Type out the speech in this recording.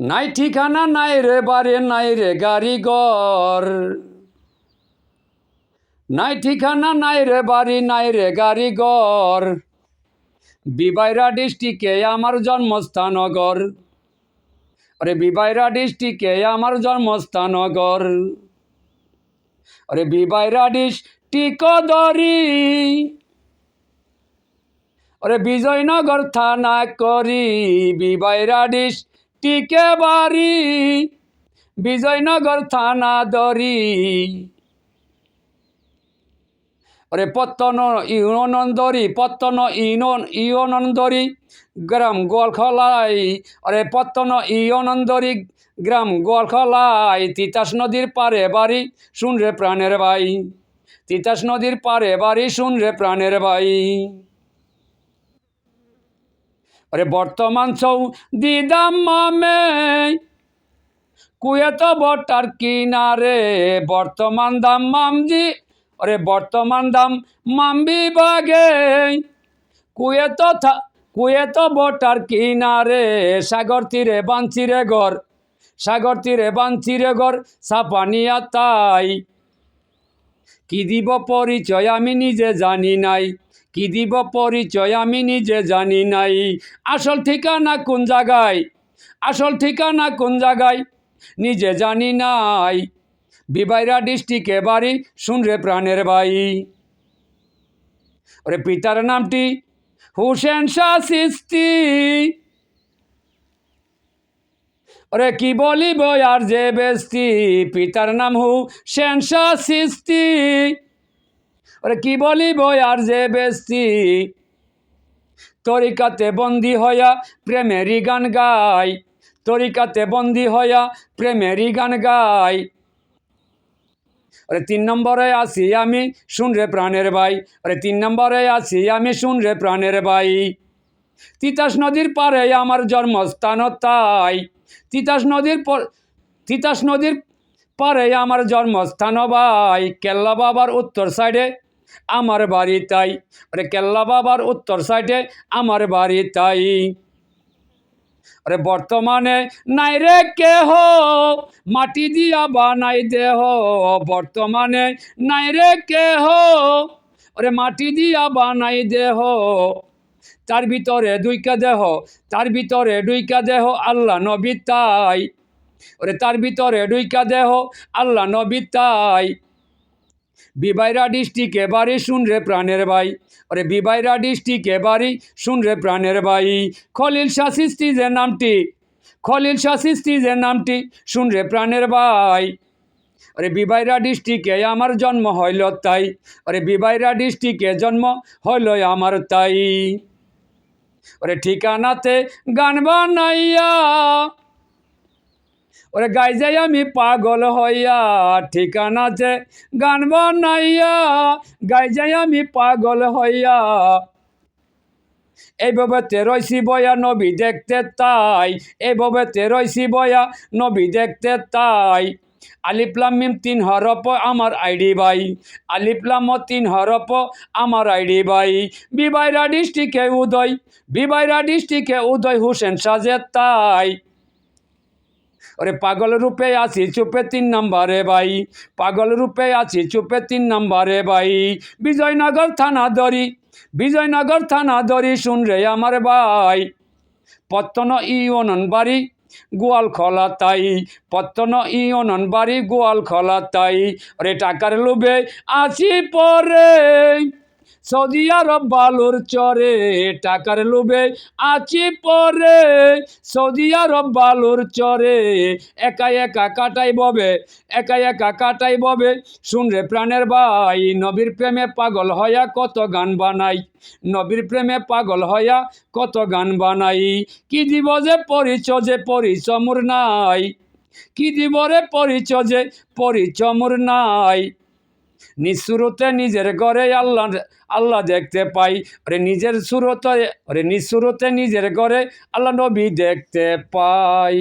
নাই ঠিকানা নাই রে বারে নাই রে গাড়ি ঘর। নাই ঠিকানা নাই রে বাড়ি, নাই রে গাড়ি ঘর। বিবাইরা ডিস্ট্রিক্টে আমার জন্মস্থানগর আরে বিবাইরা ডিস্ট্রিক্টে আমার জন্মস্থানগর আরে বিবাইরা ডিস্ট্রিক্ট দরি আরে বিজয়নগর থানা করি। বিবাইরা ডিস্ট্রিক্টে বাড়ি, বিজয়নগর থানা দরি। ওরে পত্তন ইউনন্দরি পত্তন ইউন ইয়নন্দরি গ্রাম গোয়ালখলাই। ওরে পত্তন ইয়নন্দরি গ্রাম গোয়ালখলাই। তিতাস নদীর পারে বাড়ি শুন রে প্রাণের ভাই তিতাস নদীর পারে বাড়ি শুন রে প্রাণের ভাই ওরে বর্তমান ছৌ দিদাম মামে। কুয়েত বটার কিনারে, বর্তমান দাম মামজি। ওরে বর্তমান দাম মাম্বি বাগে। কুয়েত থা- কুয়েত বটার কিনারে, সাগর তীরে বাঞ্চিরে ঘর। সাগর তীরে বাঞ্চিরে ঘর সাপানিয়া তাই। কি দিব পরিচয় আমি নিজে জানি নাই। কি দিব পরিচয় আমি নিজে জানি নাই। আসল ঠিকানা কোন জায়গায়? আসল ঠিকানা কোন জায়গায়? নিজে জানি নাই। বিবাইরা ডিস্ট্রিক্টে বাড়ি শুন রে প্রাণের ভাই ওরে পিতার নামটি হুসেন শাহ সিস্তি। ওরে কি বলিব আর যে বেস্তি পিতার নাম হুসেন শাহ সিস্তি। ওরে কি বলিব আর যে বেস্তি তরিকাতে বন্দি হইয়া প্রেমেরই গান গাই। তরিকাতে বন্দি হইয়া প্রেমেরই গান গাই। ওরে তিন নম্বরে আছি আমি, শুন রে প্রাণের ভাই। ওরে তিন নম্বরে আছি আমি, শুন রে প্রাণের ভাই। তিতাস নদীর পারে আমার জন্মস্থান তাই। তিতাস নদীর তিতাস নদীর পারে আমার জন্মস্থান ভাই। কেল্লা বাবার উত্তর সাইডে আমার বাড়ি তাই। ওরে কেল্লা বাবার উত্তর সাইডে আমার বাড়ি তাই। আরে বর্তমানে নাই রে কেহ, মাটি দিয়া বানাই দেহ, বর্তমানে নাই রে কেহ ওরে মাটি দিয়া বানাই দেহ, তার ভিতরে দুইকা দেহ, তার ভিতরে দুইকা দেহ, আল্লাহ নবী তাই। ওরে তার ভিতরে দুইকা দেহ, আল্লাহ নবী তাই। বিবাইরা ডিস্ট্রিক্টে এবারে শুন রে প্রাণের ভাই ওরে বিবাইরা ডিস্ট্রিক্টে বাড়ি শুন রে প্রাণের ভাই খলিল শাহ যে নামটি, খলিল শাহ যে নামটি শুন রে প্রাণের ভাই ওরে বিবাইরা ডিস্ট্রিক্টে আমার জন্ম হইল তাই। ওরে বিবাইরা ডিস্ট্রিক্টে জন্ম হইল আমার তাই। ওরে ঠিকানাতে গান বানাইয়া ওরে গাই যাই আমি পাগল হইয়া ঠিকানাতে গান বানাইয়া, গাই যাই আমি পাগল হইয়া। এইভাবে তেরইসি বয়া নবী দেখতে তাই এইভাবে তেরইসি বয়া নবী দেখতে তাই। আলিপ্লাম মিম তিন হরপ আমার আইডি ভাই আলিপ্লাম তিন হরপ আমার আইডি ভাই। বিবাইরা ডিস্ট্রিক্টে উদয়, বিবাইরা ডিস্ট্রিক্টে উদয় হোসেন সাজে তাই। ওরে পাগল রূপে আছি, চুপে তিন নম্বরে ভাই পাগল রূপে আছি, চুপে তিন নম্বরে ভাই বিজয়নগর থানা দরি, বিজয়নগর থানা দরি শুন রে আমার ভাই পত্তন ইউনন বাড়ি, গোয়াল খোলা তাই। পত্তন ইউনন বাড়ি, গোয়াল খোলা তাই। ওরে টাকার লোভে আছি পরে। সৌদি আরব বালুর চরে, টাকার লোভে আছি পরে। সৌদি আরব বালুর চরে একা একা কাটাই ববে একা একা কাটাই ববে। শুন রে প্রাণের ভাই, নবীর প্রেমে পাগল হইয়া কত গান বানাই। নবীর প্রেমে পাগল হইয়া কত গান বানাই। কি দিব যে পরিচয় যে পরিচয় মোর নাই। কি দিব রে পরিচয় যে পরিচয় মোর নাই। নিঃসুরতে নিজের ঘরে আল্লাহ আল্লাহ দেখতে পাই। ওরে নিজের সুরতে, ওরে নিঃসুরতে নিজের ঘরে আল্লাহ নবী দেখতে পাই।